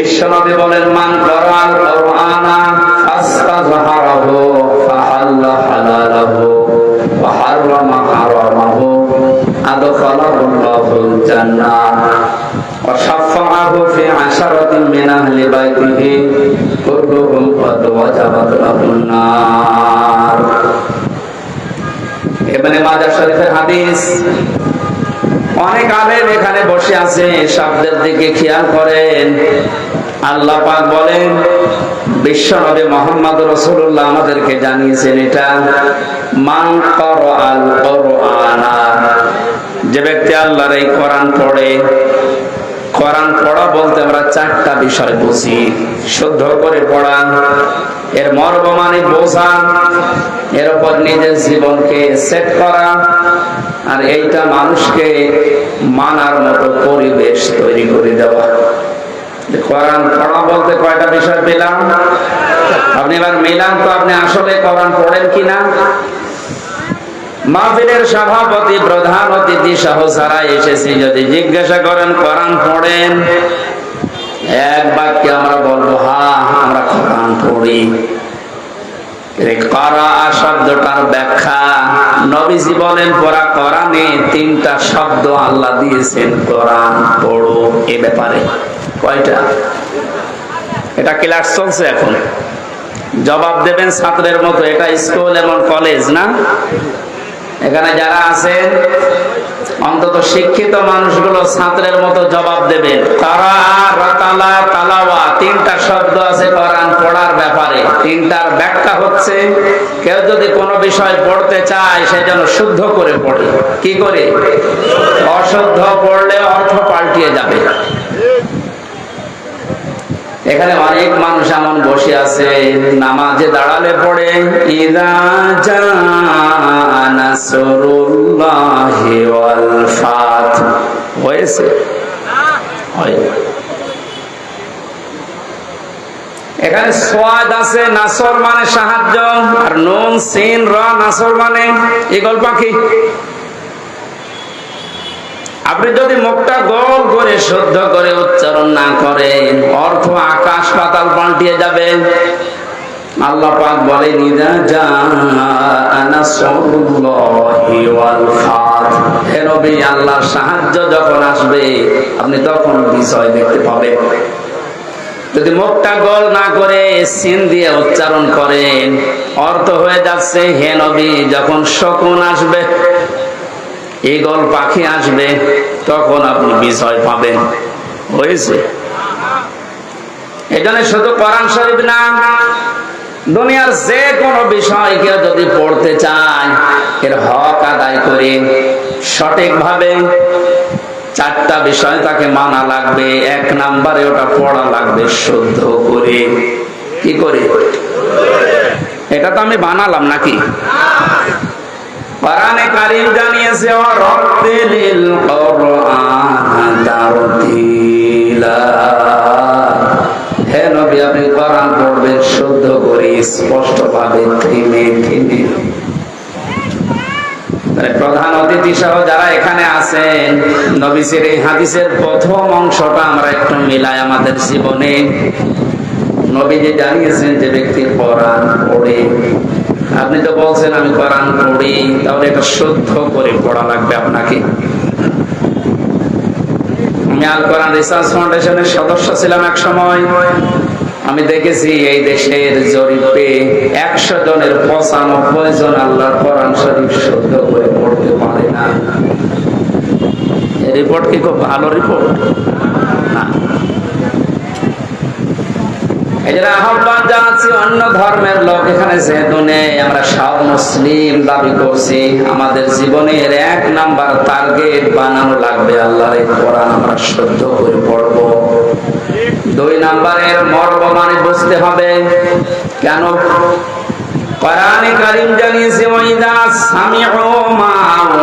বিশ্বনবী বলেন মান করার কোরআনা ফাস্তাযহারাহু শরীফের হাদিস অনেক আলেম এখানে বসে আছে শব্দের দিকে খেয়াল করেন। আল্লাহ পাক বলেন বিশ্ব নবী মোহাম্মদ রসুল্লাহ আমাদেরকে জানিয়েছেন এটা, মান আল কোরআনা। যে ব্যক্তি আল্লাহর এই কোরআন পড়ে কোরআন পড়া বলতে আমরা চারটা বিষয় বুঝি। শুদ্ধ করে পড়া এর মর্ম মানে বোঝা এর উপর নিজের জীবনকে সেট করা আর এইটা মানুষকে মানার মতো পরিবেশ তৈরি করে দেওয়া। কোরআন পড়া বলতে কয়টা বিষয় পেলাম? আপনি এবার মিলান তো আপনি আসলে কোরআন পড়েন কিনা? মাহফিলের সভাপতি, প্রধান অতিথি সহ সারা এসেছি। যদি জিজ্ঞাসা করেন, কোরআন পড়েন? এক বাক্যে আমরা বলব, হা, আমরা কোরআন পড়ি। করা শব্দটার ব্যাখ্যা। নবীজি বলেন, পড়া কোরআনে তিনটা শব্দ আল্লাহ দিয়েছেন, কোরআন পড়ো এ ব্যাপারে। কয়টা? এটা ক্লাস চলছে এখন। জবাব দেবেন ছাত্রের মতো, এটা স্কুল এবং কলেজ, না? এখানে যারা আছেন, অন্তত শিক্ষিত মানুষগুলো ছাত্রের মতো জবাব দেবেন তারা তিনটা শব্দ আছে কোরআন পড়ার ব্যাপারে। তিনটার ব্যাখ্যা হচ্ছে, কেউ যদি কোনো বিষয় পড়তে চায়, সে যেন শুদ্ধ করে পড়ে। কি করে? অশুদ্ধ পড়লে অর্থ পাল্টিয়ে যাবে। এখানে অনেক মানুষ এমন বসে আছে, নামাজে দাঁড়ালে পড়ে হয়েছে? এখানে সোয়াদ আছে, নাসর মানে সাহায্য, আর নুন, সিন, র, নাসর মানে ইগল পাখি আপনি যদি মুখটা গোল করে শুদ্ধ করে উচ্চারণ না করেন, অর্থ আকাশ পাতাল পাল্টিয়ে যাবে। আল্লাহ পাক বলে সাহায্য যখন আসবে, আপনি তখন বিষয় দেখতে পাবেন। যদি মুখটা গোল না করে সিন দিয়ে উচ্চারণ করেন, অর্থ হয়ে যাচ্ছে, হে নবী, যখন শকুন আসবে ইগল পাখি আসবে, তখন আপনি বিষয় পাবেন। হয়েছে? এখানে শুধু কোরআন শরীফ না, দুনিয়ার যে কোনো বিষয় কেউ যদি পড়তে চায়, এর হক আদায় করে সঠিকভাবে চারটা বিষয় তাকে মানা লাগবে, এক নাম্বারে ওটা পড়া লাগবে শুদ্ধ করে। কি করে? এটা তো আমি বানালাম নাকি? জানিয়েছে, ও কোরআন হে নবী, আপনি কোরআন পড়বেন শুদ্ধ করে স্পষ্ট ভাবে মানে প্রধান অতিথি সহ যারা এখানে আছেন নবীসের এই হাদিসের প্রথম অংশটা আমরা একটু মিলাই আমাদের জীবনে। নবীজি জানিয়েছেন যে ব্যক্তি কোরআন পড়ে আপনি তো বলছেন আমি কোরআন পড়ি, তাহলে এটা শুদ্ধ করে পড়া লাগবে আপনাকে। আমি আল কোরআন রিসার্চ ফাউন্ডেশনের সদস্য ছিলাম এক সময়। আমি দেখেছি এই দেশের জরিপে একশো জনের পঁচানব্বই জন আল্লাহর কোরআন শরীফ শুদ্ধ করে পড়তে পারে না। রিপোর্ট কি খুব ভালো রিপোর্ট? না। এজন্য আহ্বান জানাচ্ছি অন্য ধর্মের লোক, এখানে যেহেতু নেই, আমরা সব মুসলিম দাবি করছি। আমাদের জীবনের এক নাম্বার টার্গেট বানানো লাগবে আল্লাহর এই কোরআন আমরা শুদ্ধ করে পড়ব। দুই নাম্বারের মর্ম মানে বুঝতে হবে, কেন? কোরআনে কারীম জানিয়েছে, ওয়াইদা সামিউ মা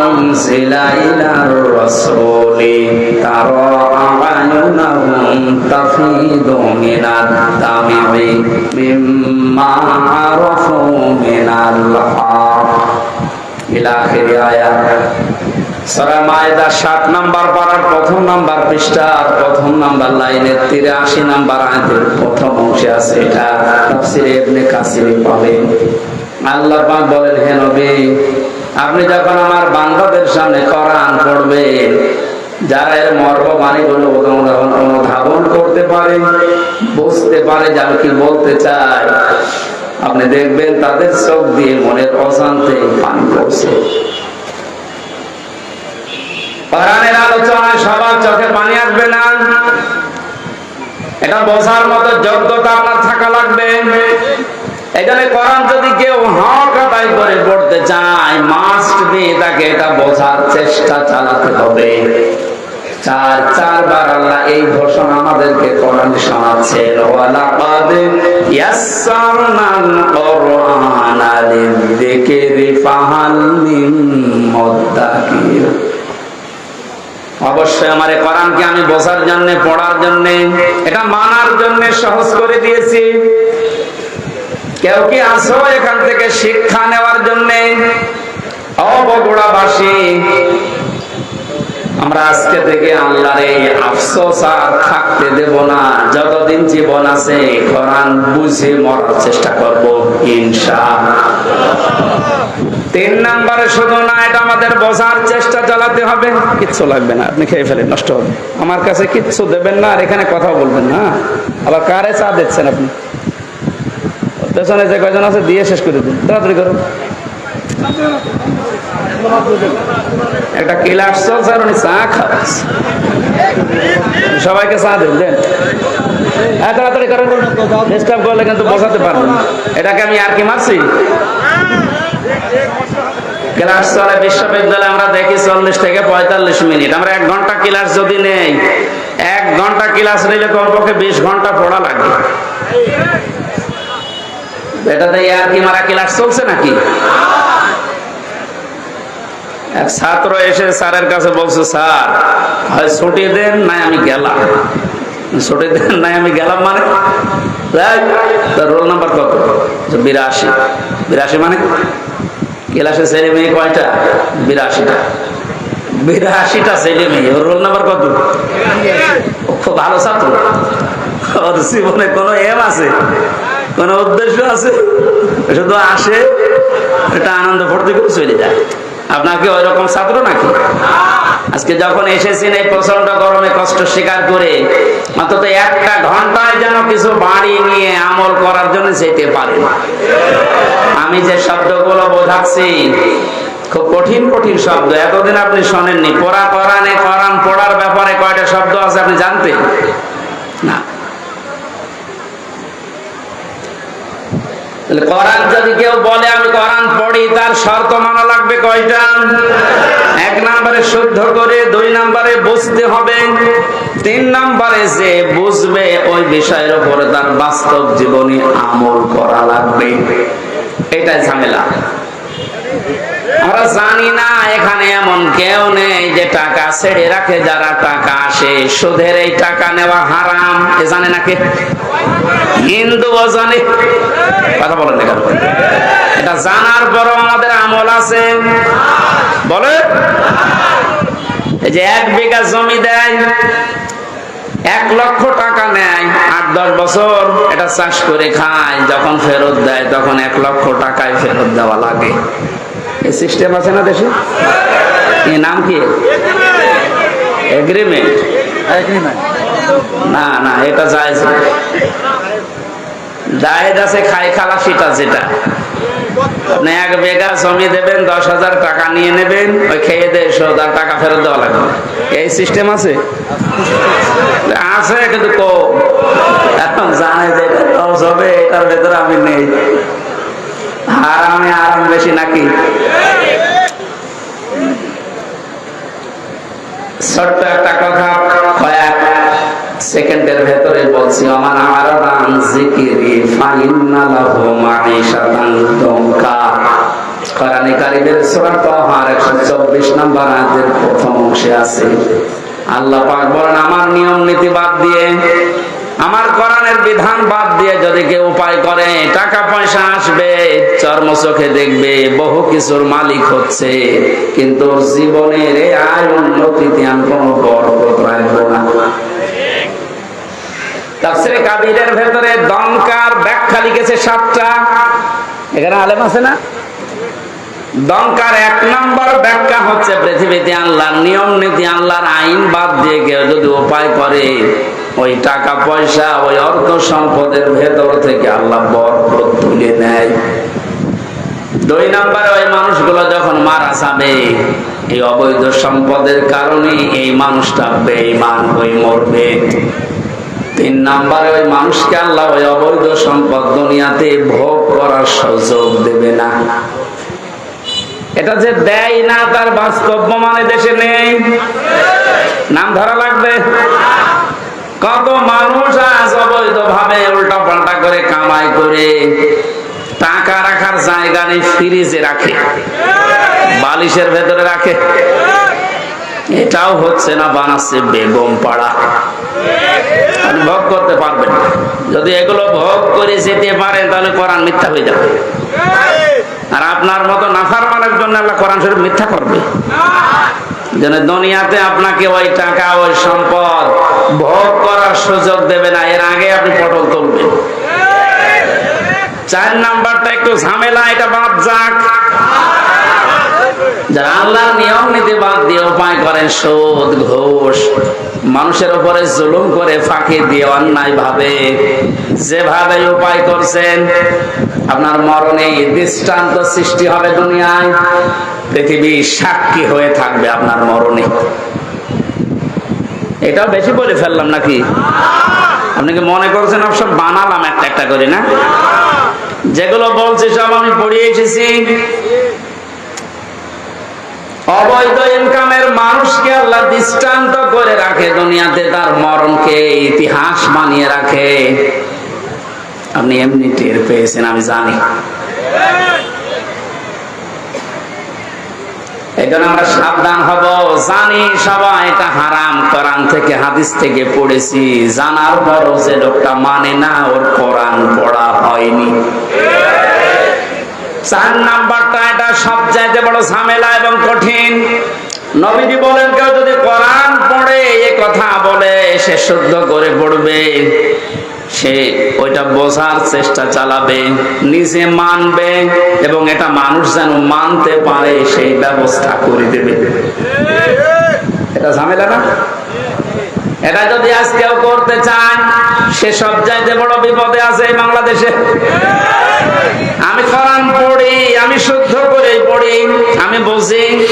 উনজিলা ইলার রাসূলি তারা আ'য়ুনাহুম তাফিদু মিনাদ নাম্বার পাড়ার প্রথম নাম্বার পৃষ্ঠার প্রথম নাম্বার লাইনের তিরাশি নাম্বার প্রথম অংশে আছে এটা পাবেন আল্লাহ বলেন, হে আপনি যখন আমার বান্দাদের সামনে পড়বেন যারা এর করতে পারে, বুঝতে পারে যে কি বলতে আপনি দেখবেন তাদের চোখ দিয়ে মনের অশান্তি আলোচনায় সবার চোখে পানি আসবে না। এটা বোঝার মতো যোগ্যতা আপনার থাকা লাগবে। এখানে কোরআন যদি কেউ করে পড়তে চায় মাস্ট দিয়ে তাকে এটা বোঝার চেষ্টা চালাতে হবে। চার, চারবার আল্লাহ এই ঘোষণা আমাদেরকে কোরআন ওয়ালাকাদ ইয়াসসারনাল লিযিকরি আমি বোঝার জন্য, পড়ার জন্য, এটা মানার জন্য সহজ করে দিয়েছি। কেউ কি আসো এখান থেকে শিক্ষা নেওয়ার জন্য? অবগুড়াবাসী আমরা আজকে থেকে আল্লাহর এই আফসোস আর থাকতে দেব না। যতদিন জীবন আছে, কোরআন বুঝে মরার চেষ্টা করব ইনশা তিন নম্বরে শুধু না, এটা আমাদের বোঝার চেষ্টা চালাতে হবে। কিচ্ছু লাগবে না, আপনি খেয়ে ফেলেন, নষ্ট হবে। আমার কাছে কিচ্ছু দেবেন না, আর এখানে কথা বলবেন না। আবার কারে চা দিচ্ছেন আপনি? পেছনে যে কয়জন আছে, দিয়ে শেষ করে দিন। তাড়াতাড়ি করুন। একটা ক্লাস চলছে আর উনি চা খাওয়াচ্ছে। সবাইকে চা দেন হ্যাঁ থেকে পঁয়তাল্লিশ মিনিট। আমরা এক ঘণ্টা ক্লাস যদি নেই, এক ঘণ্টা ক্লাস নিলে কমপক্ষে বিশ ঘণ্টা পড়া লাগবে। এটাতে আর কি মারা ক্লাস চলছে নাকি? এক ছাত্র এসে স্যারের কাছে বলছে, স্যার, হয় ছুটি দেন নাই আমি গেলাম। ছুটি দেন নাই আমি গেলাম মানে? রোল নাম্বার কত? বিরাশি। বিরাশি মানে? ক্লাসে ছেলে মেয়ে কয়টা? বিরাশিটা বিরাশিটা ছেলে মেয়ে, ওর রোল নাম্বার কত? খুব ভালো ছাত্র। ওর জীবনে কোনো এম আছে? কোনো উদ্দেশ্য আছে? শুধু আসে এটা আনন্দ ফুর্তি করে চলে যায়। আপনার কি ওই রকম ছাত্র নাকি? আজকে যখন এসেছেন এই প্রচণ্ড গরমে কষ্ট স্বীকার করে, অন্তত একটা ঘন্টায় যেন কিছু বাড়ি নিয়ে আমল করার জন্য যেতে পারেন। আমি যে শব্দগুলো বোঝাচ্ছি, খুব কঠিন কঠিন শব্দ। এতদিন আপনি শোনেননি। পড়া করানে করান পড়ার ব্যাপারে কয়টা শব্দ আছে আপনি জানতেন? না। কোরআন যদি কেউ বলে, আমি কোরআন পড়ি, তার শর্ত মানা লাগবে কয়টা? এক নম্বরে শুদ্ধ করে, দুই নম্বরে বুঝতে হবে, তিন নম্বরে যে বুঝবে, ওই বিষয়ের উপরে তার বাস্তব জীবনে আমল করা লাগবে। এটাই ঝামেলা। আমরা জানি না, এখানে এমন কেউ নেই যে টাকা ছেড়ে রাখে, যারা টাকা আসে, সুদের এই টাকা নেওয়া হারাম। এ জানে নাকি? হিন্দু জানে কথা বলেন এটা জানার পরও আমাদের আমল আছে। বলে এই যে এক বিঘা জমি দেয়, এক লক্ষ টাকা নেয়, আট দশ বছর এটা চাষ করে খায়, যখন ফেরত দেয়, তখন এক লক্ষ টাকায় ফেরত দেওয়া লাগে। এই সিস্টেম আছে না দেশে? এ নাম কি? এগ্রিমেন্ট না না, এটা যায় জায়েজ আছে খাই খালাসিটা যেটা। এক বেগা জমি দেবেন, দশ হাজার টাকা নিয়ে নেবেন, ওই খেয়ে দিয়ে হাজার টাকা ফেরত দেওয়া লাগবে। এই সিস্টেম আছে? আছে, কিন্তু কম এখন জানে যে হবে, এটার ভেতরে আমি নেই। আরামে আরাম বেশি নাকি? ছোট্ট একটা কথা সেকেন্ডের ভেতরে বলছি, আমার নাম জিকিরি, ফাইন্না লাহু মাঈশাতান দঙ্কা কোরআনে কারিমের সূরা তাহা 124 নম্বর আয়াতের প্রথম অংশে আছে, আল্লাহ পাক বলেন, আমার নিয়ম নীতি বাদ দিয়ে, আমার কোরআনের বিধান বাদ দিয়ে যদি কেউ উপায় করে টাকা পয়সা আসবে, চর্ম চোখে দেখবে, বহু কিছুর মালিক হচ্ছে। কিন্তু জীবনের এই আয় উন্নতিতে আমি কোনো বরকত রাখব না তাফসিরে কাবিরের ভেতরে দমকার ব্যাখ্যা লিখেছে সাতটা। এখানে আলেম আছে না? দমকার এক নম্বর ব্যাখ্যা হচ্ছে, পৃথিবীতে আল্লাহর নিয়ম নীতি, আল্লাহর আইন বাদ দিয়ে কেউ যদি উপায় করে, ওই টাকা, পয়সা, ওই অর্থ সম্পদের ভেতর থেকে আল্লাহ বরকত তুলে নেয়। দুই নম্বরে, ওই মানুষগুলো যখন মারা যাবে, এই অবৈধ সম্পদের কারণে এই মানুষটা বেঈমান হয়ে মরবে। তিন নম্বরে, ওই মানুষকে আল্লাহ ওই অবৈধ সম্পদ দুনিয়াতে ভোগ করার সুযোগ দেবে না। এটা যে দেয় না, তার বাস্তব মানে দেশে নেই। নাম ধরা লাগবে। কত মানুষ আজ অবৈধ ভাবে উল্টা পাল্টা করে কামাই করে টাকা রাখার জায়গা নেই, ফ্রিজে রাখে, বালিশের ভেতরে রাখে। এটাও হচ্ছে না বানাচ্ছে বেগম পাড়া। ভোগ করতে পারবেন। যদি এগুলো ভোগ করে যেতে পারেন, তাহলে কোরআন মিথ্যা হয়ে যাবে। আর আপনার মতো নাফারমানের জন্য আল্লাহ কোরআন শরীফ মিথ্যা করবে। যেন দুনিয়াতে আপনাকে ওই টাকা, ওই সম্পদ ভোগ করার সুযোগ দেবে না। এর আগে আপনি পটল তুলবেন। চার নাম্বারটা একটু ঝামেলা, এটা বাদ যাক। যারা আল্লাহর নিয়ম নীতি বাদ দিয়ে উপায় করেন, সুদ, ঘোষ, মানুষের উপরে জুলুম করে ফাঁকি দিয়ে অন্যায় ভাবে, যেভাবে উপায় করছেন, আপনার মরণে দৃষ্টান্ত সৃষ্টি হবে দুনিয়ায়, পৃথিবী সাক্ষী হয়ে থাকবে আপনার মরণে। এটাও বেশি বলে ফেললাম নাকি? আপনি কি মনে করছেন সব বানালাম একটা একটা করে, না? যেগুলো বলছি সব আমি পড়িয়ে এসেছি। অবৈধ ইনকামের মানুষকে আল্লাহ দৃষ্টান্ত করে রাখে, দুনিয়াতে তার মরণকে ইতিহাস বানিয়ে রাখে। আপনি এমনি টের পেয়েছেন, আমি জানি। এই জন্য আমরা সাবধান হব। জানি সবাই এটা হারাম, কোরআন থেকে, হাদিস থেকে পড়েছি। জানার পরও যে লোকটা মানে না, ওর কোরআন পড়া হয়নি। চার নাম্বারটা এটা সব চাইতে বড় ঝামেলা এবং কঠিন। নবীজি বলেন, কেউ যদি কোরআন পড়ে, এ কথা বলে, সে শুদ্ধ করে পড়বে। সে ওইটা বোঝার চেষ্টা চালাবে, নিজে মানবে, এবং এটা মানুষ যেন মানতে পারে, সেই ব্যবস্থা করে দেবে। এটা ঝামেলা না? এটা যদি আজ কেউ করতে চান সে সব চাইতে বড় বিপদে আছে বাংলাদেশে। আমি শুদ্ধ করে পড়ি। আমি বুঝি।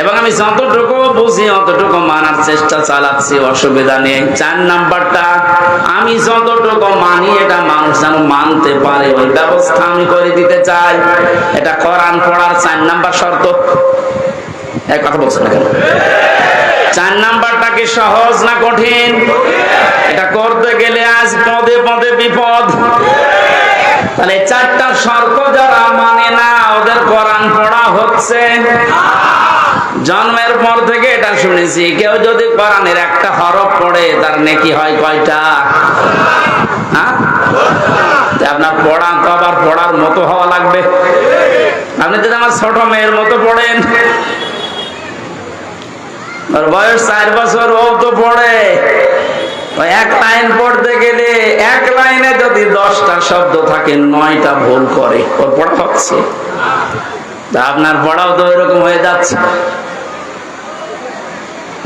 এবং আমি যতটুকু বুঝি, অতটুকু মানার চেষ্টা চালাচ্ছি, অসুবিধা নেই। চার নাম্বারটা, আমি যতটুকু মানি, এটা মানুষ যেন মানতে পারে। ওই ব্যবস্থা আমি করে দিতে চাই। এটা কোরআন পড়ার চার নাম্বার শর্ত। এক কথা বলছেন না কেন? চার নাম্বারটা কি সহজ না কঠিন? এটা করতে গেলে আজ পদে পদে বিপদ। তাহলে চারটা শর্ত যারা মানে না, ওদের কোরআন পড়া হচ্ছে। জন্মের পর থেকে এটা শুনেছি, কেউ যদি কোরআনের একটা হরফ পড়ে, তার নেকি হয় কয়টা? হ্যাঁ? আপনার পড়া তো আবার পড়ার মতো হওয়া লাগবে। আপনি যদি আমার ছোট মেয়ের মতো পড়েন। বয়স চার বছর, ও তো পড়ে। এক লাইন পড়তে গেলে, এক লাইনে যদি দশটা শব্দ থাকে, নয়টা ভুল করে। ওর পড়া হচ্ছে। আপনার পড়াও তো এরকম হয়ে যাচ্ছে।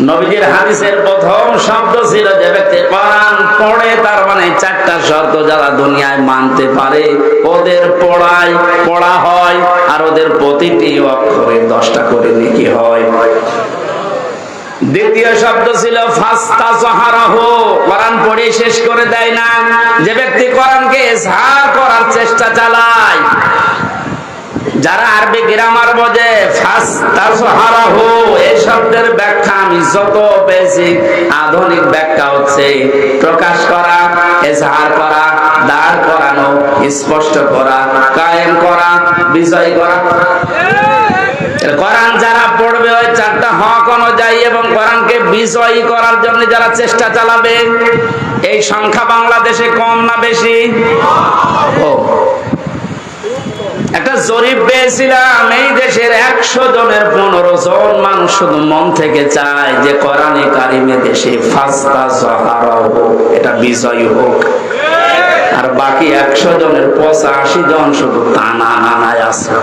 নবীজির হাদিসের প্রথম শব্দ ছিল যে ব্যক্তি পড়ে, তার মানে চারটা শর্ত যারা দুনিয়ায় মানতে পারে, ওদের পড়ায় পড়া হয়, আর ওদের প্রতিটি অক্ষরে দশটা করে নেকি হয়। দ্বিতীয় শব্দ ছিল ফাস্তা সাহারাহ কোরআন পড়ে শেষ করে দেয় না। যে ব্যক্তি কোরআনকে ঝাড় করার চেষ্টা চালায়, যারা আরবি গ্রামার বোঝে ফাস্তা সাহারাহ এই শব্দের ব্যাখ্যা আমি যত পেয়েছি, আধুনিক ব্যাখ্যা হচ্ছে প্রকাশ করা, এজাহার করা, দাঁড় করানো, স্পষ্ট করা, কায়েম করা, বিজয় করা। কোরআন যারা পড়বে ওই চারটা হক অনুযায়ী এবং কোরআনকে বিজয়ী করার জন্য যারা চেষ্টা চালাবে, এই সংখ্যা বাংলাদেশে কম না বেশি? একটা জরিপ পেয়েছিলাম, এই দেশের একশো জনের পনেরো জন মানুষ শুধু মন থেকে চায় যে কোরআনে কারিমে দেশে ফাস্তা জহারা হোক, এটা বিজয়ী হোক। আর বাকি একশো জনের পঁচাশি জন শুধু টানা আনায় আছে।